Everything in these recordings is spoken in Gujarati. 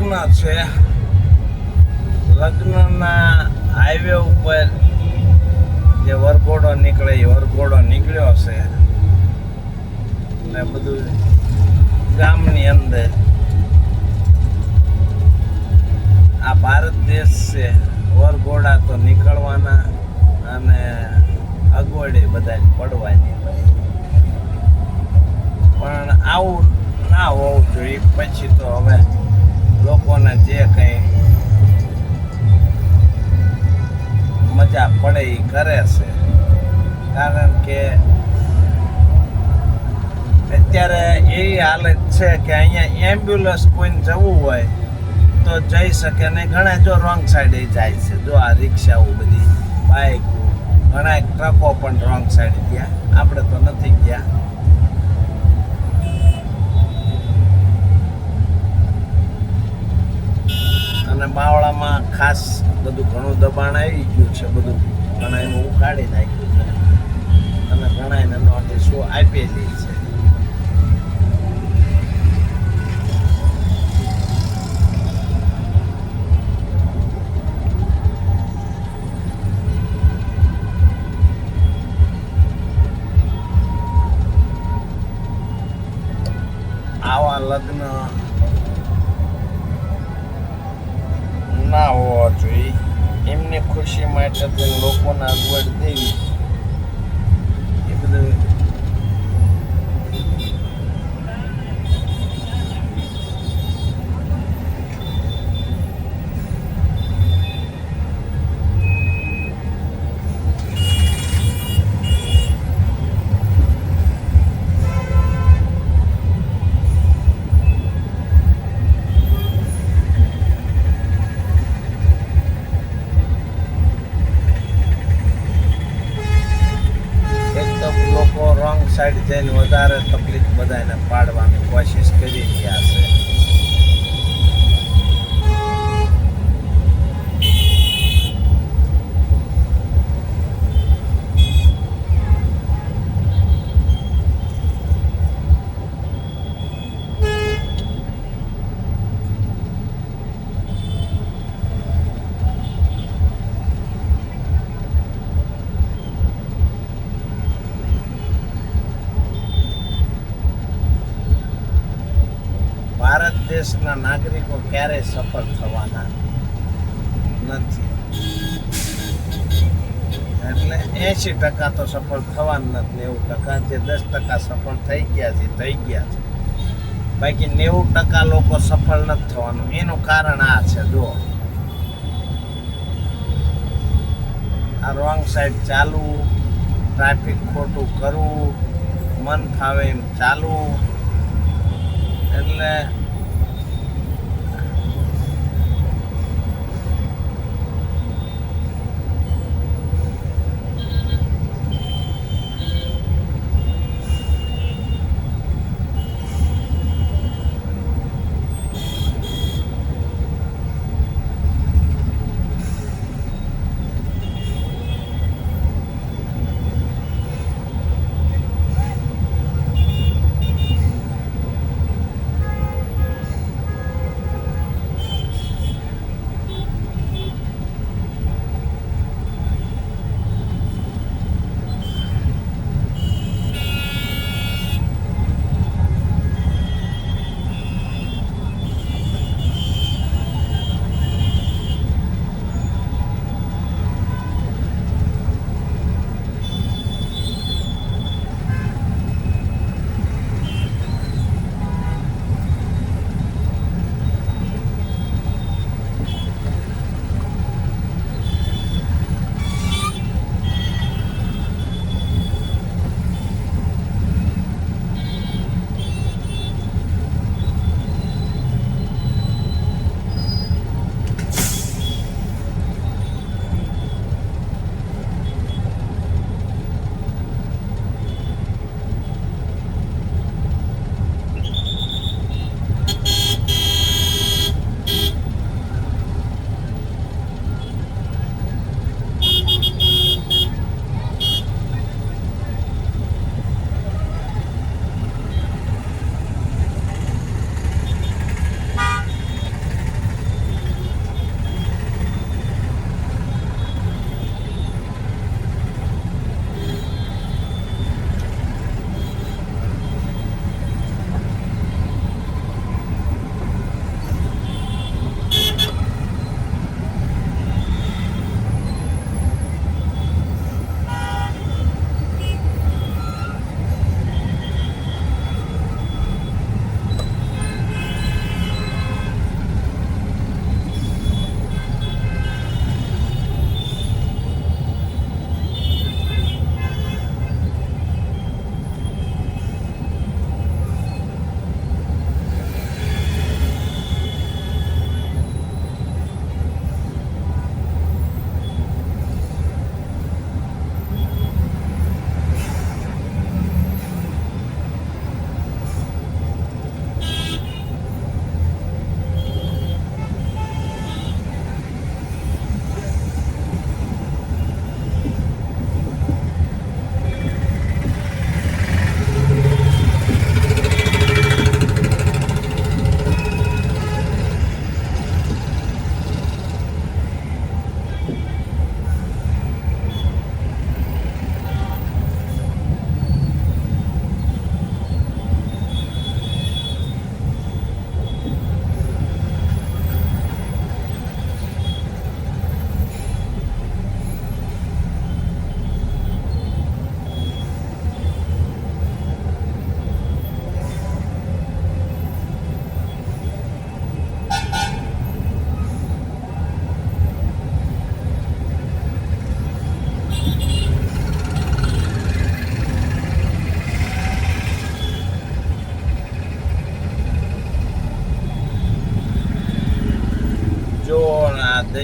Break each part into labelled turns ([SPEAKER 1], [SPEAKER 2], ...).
[SPEAKER 1] લગ્ન છે. લગ્નના હાઈવે ઉપર જે વરઘોડો નીકળે, એ વરઘોડો નીકળ્યો છે. ને બધું ગામની અંદર આ ભારત દેશ છે. વરઘોડા તો નીકળવાના અને અગવડે બધા પડવાની પણ આવું ના હોવું જોઈએ. પછી તો હવે લોકોને જે કંઈ મજા પડે એ કરે છે. કારણ કે અત્યારે એવી હાલત છે કે અહીંયા એમ્બ્યુલન્સ કોઈને જવું હોય તો જઈ શકે ને ઘણા જો રોંગ સાઈડે જાય છે. જો આ રિક્ષાઓ બધી બાઇક ઘણા ટ્રકો પણ રોંગ સાઈડ ગયા. આપણે તો નથી ગયા. અને માવળામાં ખાસ બધું ઘણું દબાણ આવી ગયું છે, બધું ઘણા એનું ઉકાળી નાખ્યું છે. અને ઘણા એને નોટિસો આપેલી છે. આવા લગ્ન એમની ખુશી માટે લોકોને અગવડ દેવી. દેશના નાગરિકો ક્યારેય સફળ થવાના નથી. એટલે એંશી ટકા તો સફળ થવાના નથી નેવું ટકા. જે દસ ટકા સફળ થઈ ગયા છે, થઈ ગયા છે. બાકી નેવું ટકા લોકો સફળ નથી થવાનું. એનું કારણ આ છે, જુઓ. આ રોંગ સાઈડ ચાલવું, ટ્રાફિક ખોટું કરવું, મન ફાવે એમ ચાલવું. એટલે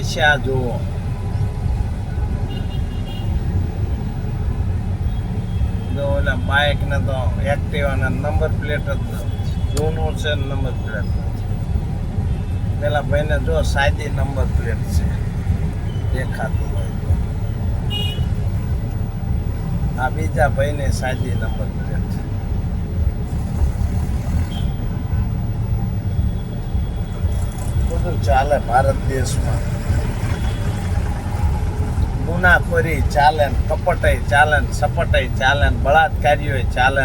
[SPEAKER 1] દશા જુઓ ઓલા બાઇક ને તો એક્ટિવાના નંબર પ્લેટ જ જૂનું છે નંબર પ્લેટ પેલા ભાઈને જો સાદી નંબર પ્લેટ છે. દેખાતું હોય તો. આ બીજા ભાઈને સાદી નંબર પ્લેટ છે બધું ચાલે ભારત દેશમાં. ગુનાખોરી ચાલે કપટય ચાલે સપટય ચાલે બળાત્કારીઓ ચાલે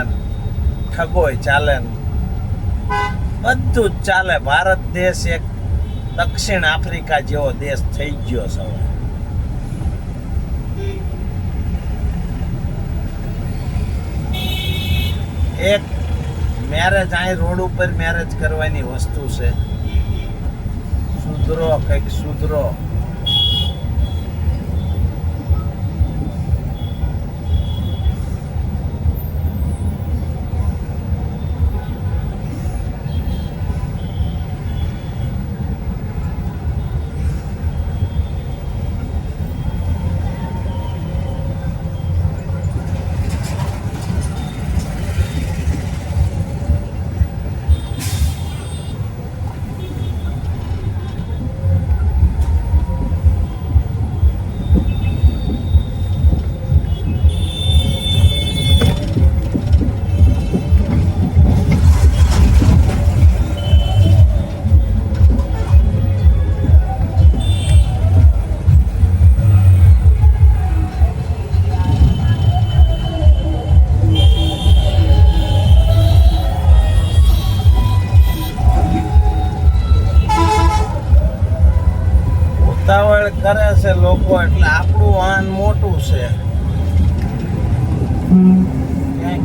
[SPEAKER 1] ઠગોય ચાલે બધું જ ચાલે. ભારત દેશ એક દક્ષિણ આફ્રિકા જેવો દેશ થઈ ગયો હવે. એક મેરેજ અહીં રોડ ઉપર મેરેજ કરવાની વસ્તુ છે. સુધરો કંઈક સુધરો.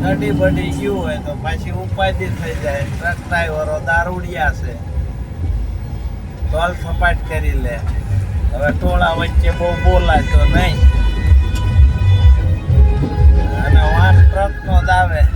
[SPEAKER 1] ઘડી બડી ગયું હોય તો પાછી ઉપાધિ થઈ જાય. ટ્રક ડ્રાઈવરો દારૂડિયા છે. ટોલ સપાટ કરી લે. હવે ટોળા વચ્ચે બહુ બોલાય તો નહીં. અને વાહન ટ્રક નો જ આવે.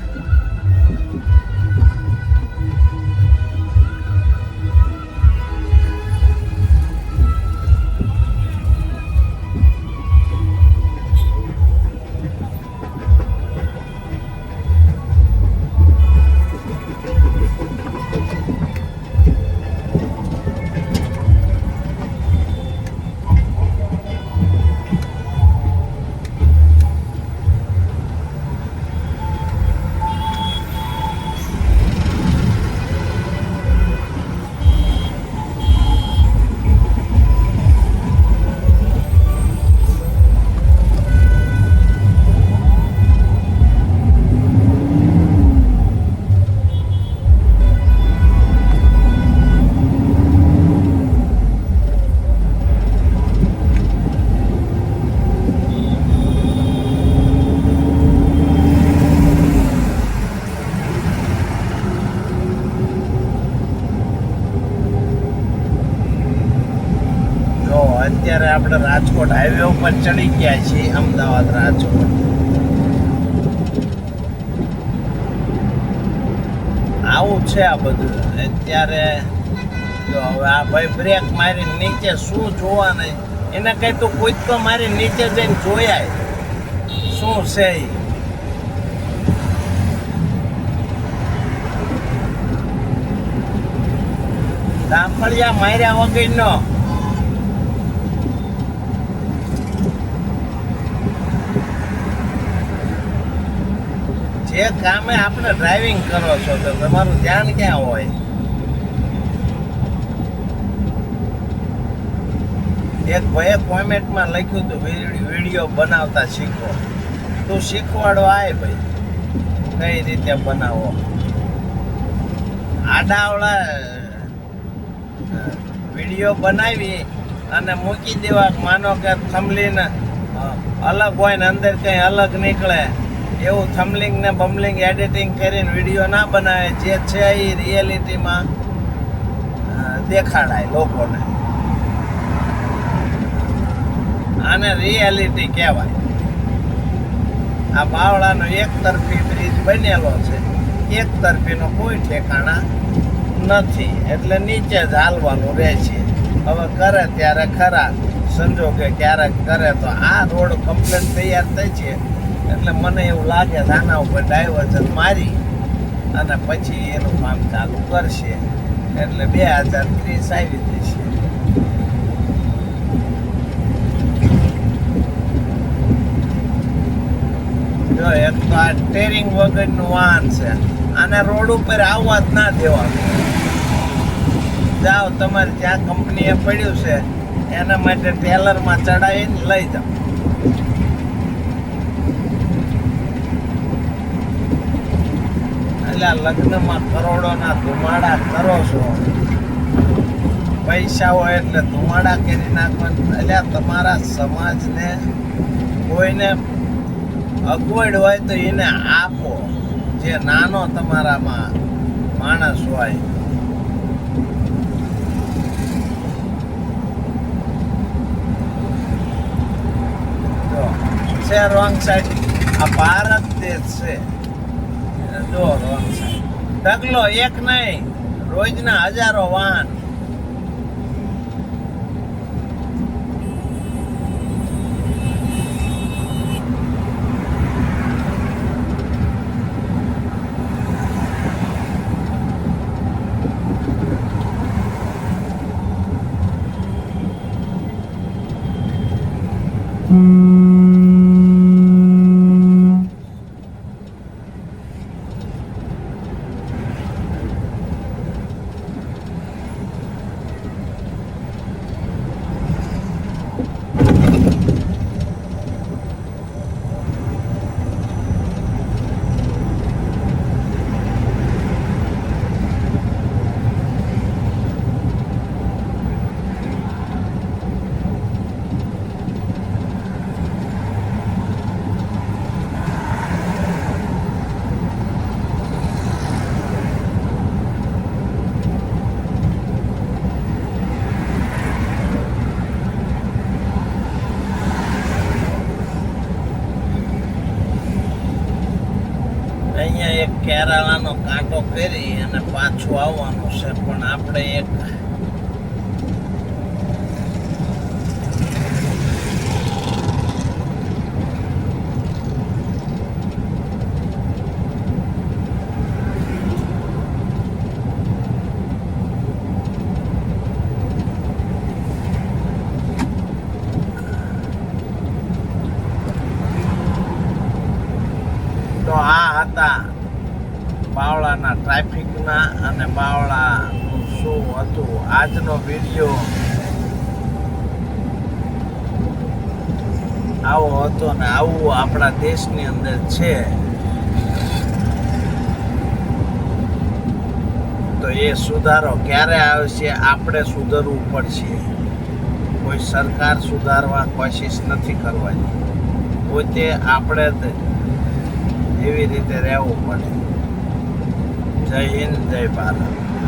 [SPEAKER 1] આપણે રાજકોટ હાઈવે ઉપર ચડી ગયા છીએ, અમદાવાદ રાજકોટ. આવું છે આ બધું. અત્યારે જો હવે આ ભાઈ બ્રેક મારી નીચે શું જોવા એને કઈ તો કોઈ તો મારી નીચે જઈને જોયા. શું છે? દાંફળિયા માર્યા વગરનો. જે કામે આપણે ડ્રાઇવિંગ કરો છો તો તમારું ધ્યાન ક્યાં હોય? એક ભાઈએ કોમેન્ટમાં લખ્યું હતું વીડિયો બનાવતા શીખો. તું શીખવાડો, આય ભાઈ. કઈ રીતે બનાવો? આડાવડા વીડિયો બનાવી અને મૂકી દેવા. માનો કે થંભલીને અલગ હોય ને અંદર કંઈ અલગ નીકળે. એવું થમલિંગ ને બમલિંગ એડિટિંગ કરીને વીડિયો ના બનાવે, જે છે એ રિયાલિટીમાં દેખાડાય લોકોને. આને રિયાલિટી કહેવાય. આ બાવળાનો એક તરફી બ્રિજ બનેલો છે. એક તરફીનો કોઈ ઠેકાણા નથી, એટલે નીચે જ હાલવાનું રહે છે. હવે કરે ત્યારે ખરા. સંજોગે ક્યારેક કરે તો આ રોડ કમ્પ્લેટ તૈયાર થઈ છે. એટલે મને એવું લાગે છે આના ઉપર ડાયવર્ઝન મારી અને પછી એનું કામ ચાલુ કરશે. એટલે બે હજાર ત્રીસ આવી જશે. જો એક તો આ ટેરિંગ વગરનું વાહન છે. આને રોડ ઉપર આવવા જ ના દેવાનું. જાઓ, તમારે જ્યાં કંપનીએ પડ્યું છે, એના માટે ટેલરમાં ચડાવીને લઈ જાઓ. એટલે લગ્નમાં કરોડોના ધુમાડા કરો છો. પૈસા હોય એટલે ધુમાડા કરી નાખવાનું. એટલે તમારા સમાજને કોઈને અગવડ હોય તો એને આપો. જે નાનો તમારામાં માણસ હોય. છે રોંગ સાઈડ આ ભારત દેશ છે. જો રોંગ સાઈડ ઢગલો એક નહીં રોજના હજારો વાહન. અહીંયા એક કેરાલાનો કાંટો કરી અને પાછું આવવાનું છે પણ આપણે એક તો આ હતા બાવળાના ટ્રાફિકના અને બાવળા શું હતું. આજનો વીડિયો આવો હતો ને આવું આપણા દેશની અંદર છે. તો એ સુધારો ક્યારે આવશે આપણે સુધરવું પડશે. કોઈ સરકાર સુધારવા કોશિશ નથી કરવાની. પોતે આપણે એવી રીતે રહેવું પડે. જય હિન્દ, જય ભારત.